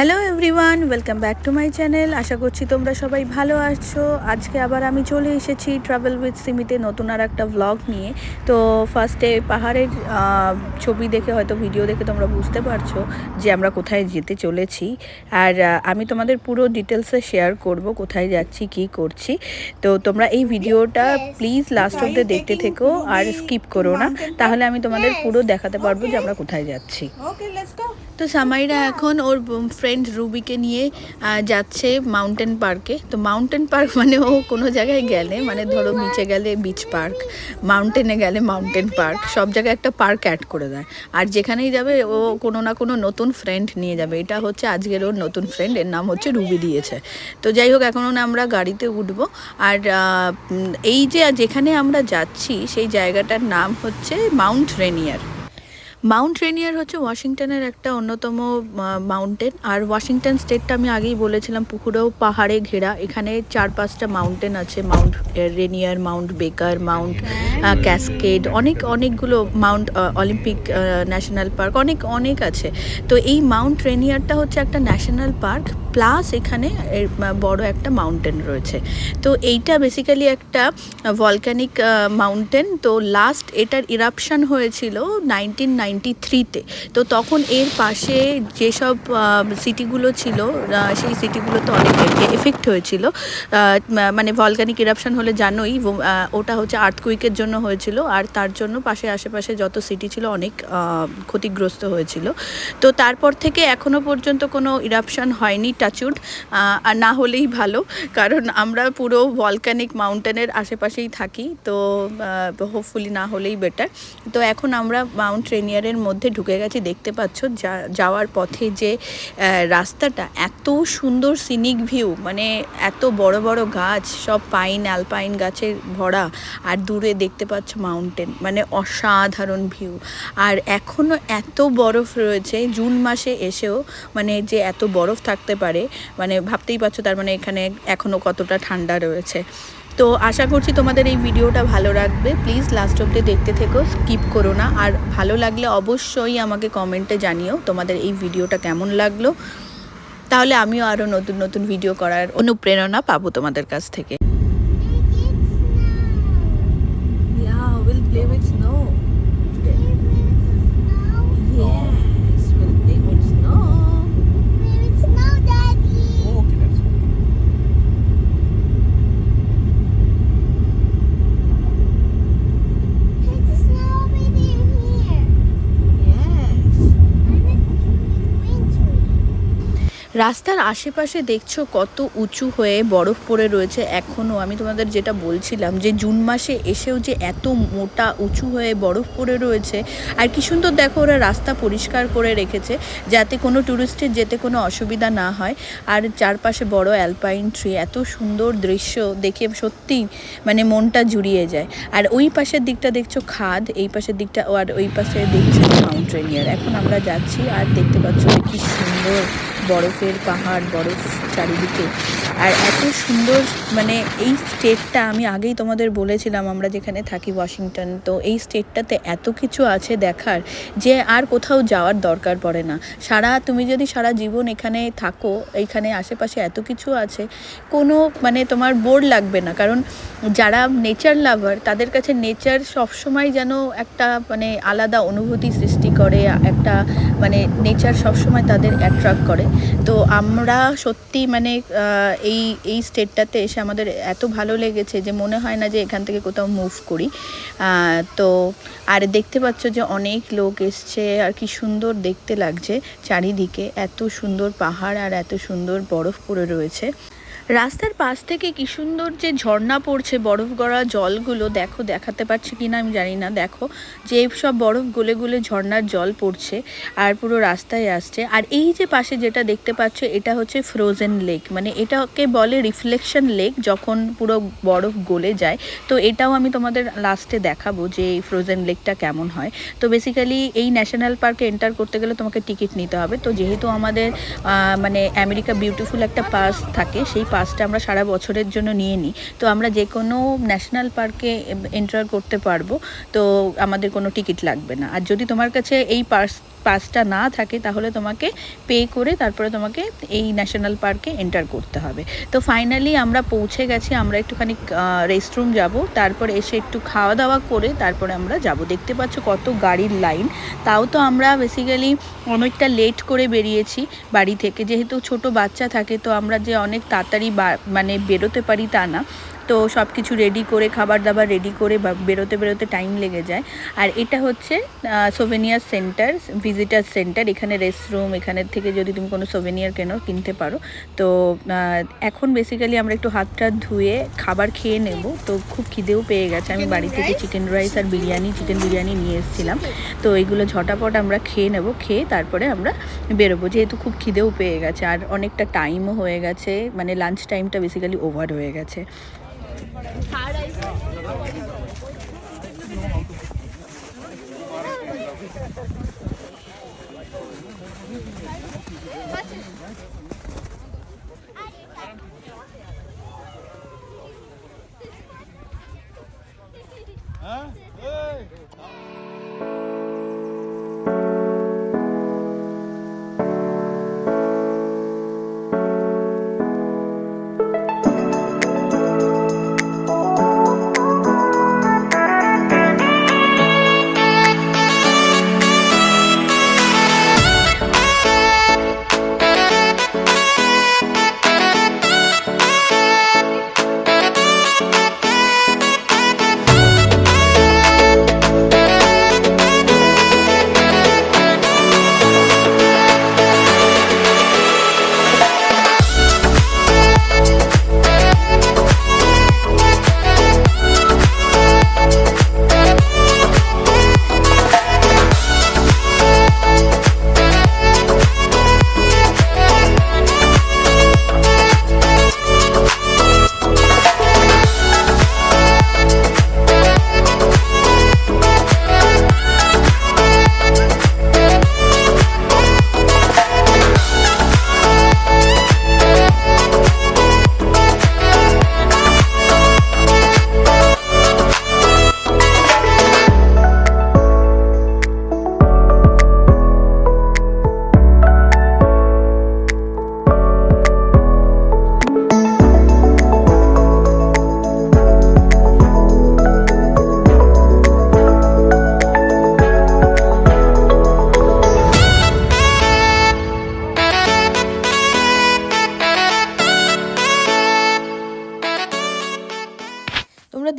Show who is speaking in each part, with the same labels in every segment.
Speaker 1: Hello everyone welcome back to my channel আশা করছি তোমরা সবাই ভালো আছো। আজকে আবার আমি চলে এসেছি ট্রাভেল উইথ সিমিতে নতুন আর একটা ভ্লগ নিয়ে। তো ফার্স্টে পাহাড়ের ছবি দেখে হয়তো ভিডিও দেখে তোমরা বুঝতে পারছ যে আমরা কোথায় যেতে চলেছি। আর আমি তোমাদের পুরো ডিটেলসে শেয়ার করব কোথায় যাচ্ছি কি করছি। তো তোমরা এই ভিডিওটা প্লিজ লাস্ট অব্দি দেখতে থেকো আর স্কিপ করো না। তাহলে আমি তোমাদের পুরো দেখাতে পারব যে আমরা কোথায় যাচ্ছি. তো সামাইরা এখন ওর ফ্রেন্ড রুবিকে নিয়ে যাচ্ছে মাউন্টেন পার্কে তো মাউন্টেন পার্ক মানে ও কোনো জায়গায় গেলে মানে ধরো বিচে গেলে বিচ পার্ক মাউন্টেনে গেলে মাউন্টেন পার্ক সব জায়গায় একটা পার্ক অ্যাড করে দেয়। আর যেখানেই যাবে, ও কোনো না কোনো নতুন ফ্রেন্ড নিয়ে যাবে। এটা হচ্ছে আজকের ওর নতুন ফ্রেন্ড এর নাম হচ্ছে রুবি দিয়েছে। তো যাই হোক, এখন আমরা গাড়িতে উঠবো। আর এই যে যেখানে আমরা যাচ্ছি, সেই জায়গাটার নাম হচ্ছে মাউন্ট রেনিয়ার মাউন্ট রেনিয়ার হচ্ছে ওয়াশিংটনের একটা অন্যতম মাউন্টেন আর ওয়াশিংটন স্টেটটা আমি আগেই বলেছিলাম, পুকুরেও পাহাড়ে ঘেরা। এখানে চার পাঁচটা মাউন্টেন আছে mount Rainier mount Baker mount Cascade অনেক, অনেকগুলো মাউন্ট অলিম্পিক ন্যাশনাল পার্ক অনেক অনেক আছে। তো এই মাউন্ট রেনিয়ারটা হচ্ছে একটা ন্যাশনাল পার্ক প্লাস এখানে এর, বড় একটা মাউন্টেন রয়েছে। তো এইটা বেসিক্যালি একটা ভলক্যানিক মাউন্টেন তো লাস্ট এটার ইরাপশন হয়েছিল নাইনটিন নাইনটি থ্রিতে তো তখন এর পাশে যেসব সিটিগুলো ছিল সেই সিটিগুলোতে অনেক এফেক্ট হয়েছিল। মানে ভলক্যানিক ইরাপশন হলে জানোই ওটা হচ্ছে আর্থকুইকের জন্য হয়েছিল। আর তার জন্য পাশে আশেপাশে যত সিটি ছিল অনেক ক্ষতিগ্রস্ত হয়েছিল। তো তারপর থেকে এখনও পর্যন্ত কোনো ইরাপশন হয়নি। টাচুড আর না হলেই ভালো। কারণ আমরা পুরো ভলক্যানিক মাউন্টেনের আশেপাশেই থাকি, তো হোপফুলি না হলেই বেটার তো এখন আমরা মাউন্ট রেনিয়ারের মধ্যে ঢুকে গেছি, দেখতে পাচ্ছ যা- যাওয়ার পথে যে রাস্তাটা, এত সুন্দর সিনিক ভিউ মানে এত বড় বড় গাছ, সব পাইন অ্যালপাইন গাছের ভরা, আর দূরে দেখতে পাচ্ছ মাউন্টেন মানে অসাধারণ ভিউ আর এখনও এত বরফ রয়েছে, জুন মাসে এসেও মানে যে এত বরফ থাকতে পারে মানে ভাবতেই পারছ তার মানে এখানে এখনও কতটা ঠান্ডা রয়েছে। তো আশা করছি তোমাদের এই ভিডিওটা ভালো রাখবে প্লিজ লাস্ট অব্দি দেখতে থেকো, স্কিপ করো না। আর ভালো লাগলে অবশ্যই আমাকে কমেন্টে জানিও তোমাদের এই ভিডিওটা কেমন লাগল। তাহলে আমিও আরও নতুন নতুন ভিডিও করার অনুপ্রেরণা পাবো তোমাদের কাছ থেকে। রাস্তার আশেপাশে দেখছ কত উঁচু হয়ে বরফ পড়ে রয়েছে? এখনও আমি তোমাদের যেটা বলছিলাম যে জুন মাসে এসেও যে এত মোটা উঁচু হয়ে বরফ পড়ে রয়েছে, আর কি সুন্দর দেখো ওরা রাস্তা পরিষ্কার করে রেখেছে যাতে কোনো ট্যুরিস্টের যেতে কোনো অসুবিধা না হয়। আর চারপাশে বড় অ্যালপাইন ট্রি, এত সুন্দর দৃশ্য দেখে সত্যি মানে মনটা জুড়িয়ে যায়। আর ওই পাশের দিকটা দেখছ খাদ, এই পাশের দিকটা, আর ওই পাশে দেখছ মাউন্ট রেনিয়ার এখন আমরা যাচ্ছি আর দেখতে পাচ্ছ কি সুন্দর বরফের পাহাড় বরফ চারিদিকে। আর এত সুন্দর মানে এই স্টেটটা আমি আগেই তোমাদের বলেছিলাম আমরা যেখানে থাকি ওয়াশিংটন তো এই স্টেটটাতে এত কিছু আছে দেখার যে আর কোথাও যাওয়ার দরকার পড়ে না। সারা, তুমি যদি সারা জীবন এখানে থাকো এইখানে আশেপাশে এত কিছু আছে, কোনো মানে তোমার বোর লাগবে না। কারণ যারা নেচার লাভার তাদের কাছে নেচার সবসময় যেন একটা মানে আলাদা অনুভূতি সৃষ্টি করে, একটা মানে নেচার সবসময় তাদের অ্যাট্রাক্ট করে। তো আমরা সত্যি মানে এই এই স্টেটটাতে এসে আমাদের এত ভালো লেগেছে যে মনে হয় না যে এখান থেকে কোথাও মুভ করি। তো আর দেখতে পাচ্ছ যে অনেক লোক এসছে, আর কি সুন্দর দেখতে লাগছে চারিদিকে। এত সুন্দর পাহাড় আর এত সুন্দর বরফ পড়ে রয়েছে। রাস্তার পাশ থেকে কি সুন্দর যে ঝর্ণা পড়ছে বরফ গড়া জলগুলো, দেখো, দেখাতে পারছি কি না আমি জানি না। দেখো, যে সব বরফ গলে গলে ঝর্ণার জল পড়ছে আর পুরো রাস্তায় আসছে। আর এই যে পাশে যেটা দেখতে পাচ্ছ, এটা হচ্ছে ফ্রোজেন লেক মানে এটাকে বলে রিফ্লেকশন লেক যখন পুরো বরফ গলে যায়। তো এটাও আমি তোমাদের লাস্টে দেখাবো যে এই ফ্রোজেন লেকটা কেমন হয়। তো বেসিক্যালি এই ন্যাশনাল পার্কে এন্টার করতে গেলে তোমাকে টিকিট নিতে হবে। তো যেহেতু আমাদের মানে আমেরিকা বিউটিফুল একটা পাস থাকে, সেই পাসটা আমরা সারা বছরের জন্য নিয়ে নিই। তো আমরা যে কোনো ন্যাশনাল পার্কে এন্টার করতে পারব। তো আমাদের কোনো টিকিট লাগবে না। আর যদি তোমার কাছে এই পাস পাসটা না থাকে, তাহলে তোমাকে পে করে তারপরে তোমাকে এই ন্যাশনাল পার্কে এন্টার করতে হবে। তো ফাইনালি আমরা পৌঁছে গেছি, আমরা একটুখানি রেস্টরুম যাব, তারপর এসে একটু খাওয়া দাওয়া করে তারপরে আমরা যাব। দেখতে পাচ্ছ কত গাড়ির লাইন তাও তো আমরা বেসিক্যালি অনেকটা লেট করে বেরিয়েছি বাড়ি থেকে। যেহেতু ছোট বাচ্চা থাকে, তো আমরা যে অনেক তাড়াতাড়ি মানে বেরোতে পারি তা না। তো সব কিছু রেডি করে খাবার দাবার রেডি করে বেরোতে বেরোতে টাইম লেগে যায়। আর এটা হচ্ছে সোভেনিয়ার সেন্টার ভিজিটার সেন্টার এখানে রেস্টরুম এখানের থেকে যদি তুমি কোনো সোভেনিয়ার কেনো কিনতে পারো। তো এখন বেসিক্যালি আমরা একটু হাত টাত ধুয়ে খাবার খেয়ে নেব। তো খুব খিদেও পেয়ে গেছে। আমি বাড়ি থেকে চিকেন রাইস আর বিরিয়ানি চিকেন বিরিয়ানি নিয়ে এসেছিলাম। তো এইগুলো ঝটাপট আমরা খেয়ে নেব খেয়ে তারপরে আমরা বেরোবো। যেহেতু খুব খিদেও পেয়ে গেছে। আর অনেকটা টাইমও হয়ে গেছে। মানে লাঞ্চ টাইমটা বেসিক্যালি ওভার হয়ে গেছে। তোমরা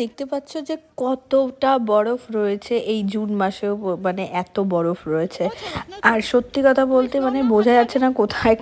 Speaker 1: দেখতে পাচ্ছ যে কতটা বরফ রয়েছে এই জুন মাসেও মানে এত বরফ রয়েছে। আর সত্যি কথা বলতে মানে বোঝা যাচ্ছে না কোথায়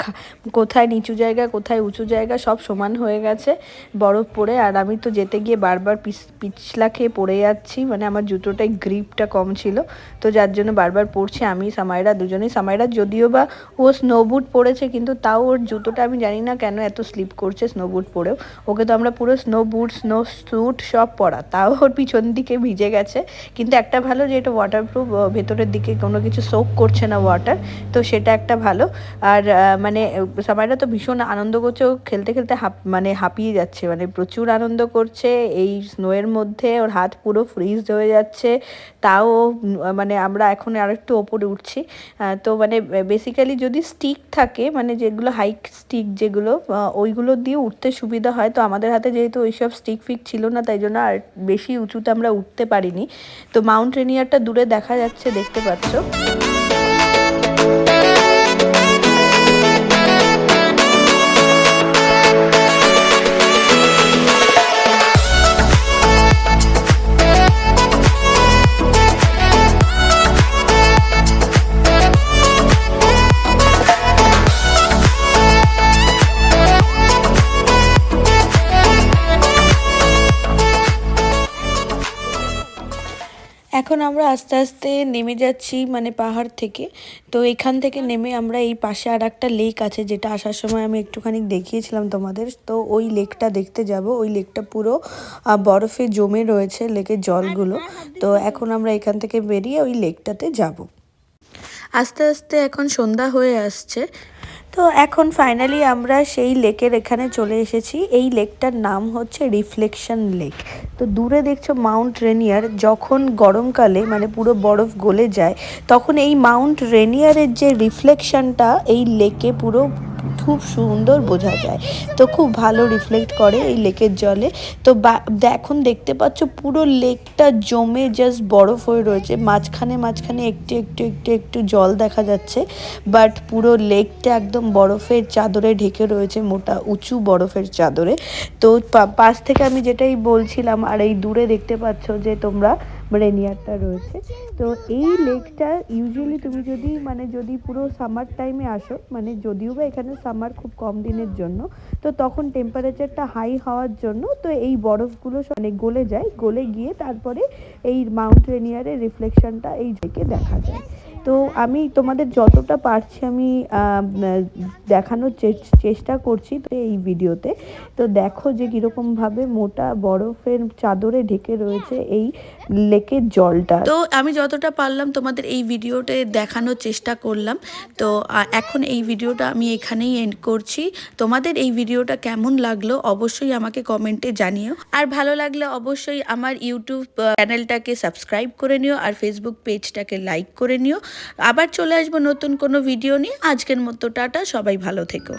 Speaker 1: কোথায় নিচু জায়গা, কোথায় উঁচু জায়গা, সব সমান হয়ে গেছে বরফ পড়ে। আর আমি তো যেতে গিয়ে বারবার পিছ- পিছলা খেয়ে পড়ে যাচ্ছি মানে আমার জুতোটায় গ্রিপটা কম ছিল। তো যার জন্য বারবার পড়ছি আমি, সামাইরা দুজনেই। সামাইরা যদিও বা ও স্নো বুট পরেছে, কিন্তু তাও ওর জুতোটা আমি জানি না কেন এত স্লিপ করছে স্নো বুট পরেও। ওকে তো আমরা পুরো স্নো বুট স্নো, স্যুট সব পরা তাও ওর পিছন দিকে ভিজে গেছে। কিন্তু একটা ভালো যে এটা ওয়াটারপ্রুফ ভেতরের দিকে কোনো কিছু সোক করছে না ওয়াটার তো সেটা একটা ভালো। আর মানে সবাইরা তো ভীষণ আনন্দ করছে, ও খেলতে খেলতে হাঁপ মানে হাঁপিয়ে যাচ্ছে মানে প্রচুর আনন্দ করছে। এই স্নোয়ের মধ্যে ওর হাত পুরো ফ্রিজ হয়ে যাচ্ছে, তাও মানে আমরা এখন আর একটু ওপরে উঠছি। তো মানে বেসিক্যালি যদি স্টিক থাকে মানে যেগুলো হাইক স্টিক যেগুলো ওইগুলো দিয়ে উঠতে সুবিধা হয়। তো আমাদের হাতে যেহেতু ওইসব স্টিক ফিক ছিল না, তাই জন্য আর বেশি উঁচুতে আমরা উঠতে পারিনি। তো মাউন্ট রেনিয়ারটা দূরে দেখা যাচ্ছে দেখতে পাচ্ছ? আস্তে আস্তে নেমে যাচ্ছি মানে পাহাড় থেকে। তো এখান থেকে নেমে আমরা এই পাশে আর একটা লেক আছে যেটা আসার সময় আমি একটুখানি দেখিয়েছিলাম তোমাদের। তো ওই লেকটা দেখতে যাব। ওই লেকটা পুরো বরফে জমে রয়েছে লেকের জলগুলো। তো এখন আমরা এখান থেকে বেরিয়ে ওই লেকটাতে যাব। আস্তে আস্তে এখন সন্ধ্যা হয়ে আসছে। তো এখন ফাইনালি আমরা সেই লেকের এখানে চলে এসেছি। এই লেকটার নাম হচ্ছে রিফ্লেকশন লেক তো দূরে দেখছ মাউন্ট রেনিয়ার যখন গরমকালে মানে পুরো বরফ গলে যায়, তখন এই মাউন্ট রেনিয়ারের যে রিফ্লেকশনটা এই লেকে পুরো খুব সুন্দর বোঝা যায়। তো খুব ভালো রিফ্লেক্ট করে এই লেকের জলে। তো এখন দেখতে পাচ্ছ পুরো লেকটা জমে জাস্ট বরফ হয়ে রয়েছে। মাঝখানে মাঝখানে একটু একটু একটু একটু জল দেখা যাচ্ছে। বাট পুরো লেকটা একদম বরফের চাদরে ঢেকে রয়েছে, মোটা, উঁচু বরফের চাদরে। তো পাশ থেকে আমি যেটাই বলছিলাম, আর এই দূরে দেখতে পাচ্ছ যে তোমরা রেনিয়ারটা রয়েছে। তো এই লেকটা ইউজুয়ালি তুমি যদি মানে যদি পুরো সামার টাইমে আসো মানে যদিও বা এখানে সামার খুব কম দিনের জন্য, তো তখন টেম্পারেচারটা হাই হওয়ার জন্য তো এই বরফগুলো মানে গলে যায়, গলে গিয়ে তারপরে এই মাউন্ট রেনিয়ারের রিফ্লেকশনটা এই থেকে দেখা যায়। তো আমি তোমাদের যতটা পারছি আমি দেখানোর চেষ্টা করছি তো এই ভিডিওতে। তো দেখো যে কীরকমভাবে মোটা বরফের চাদরে ঢেকে রয়েছে এই লেকের জলটা।
Speaker 2: তো আমি যতটা পারলাম তোমাদের এই ভিডিওতে দেখানোর চেষ্টা করলাম। তো এখন এই ভিডিওটা আমি এখানেই এন্ড করছি। তোমাদের এই ভিডিওটা কেমন লাগল অবশ্যই আমাকে কমেন্টে জানিও। আর ভালো লাগলে অবশ্যই আমার ইউটিউব চ্যানেলটাকে সাবস্ক্রাইব করে নিও আর ফেসবুক পেজটাকে লাইক করে নিও। আবার চলে আসব নতুন কোনো ভিডিও নিয়ে। আজকের মতো টাটা সবাই ভালো থেকো।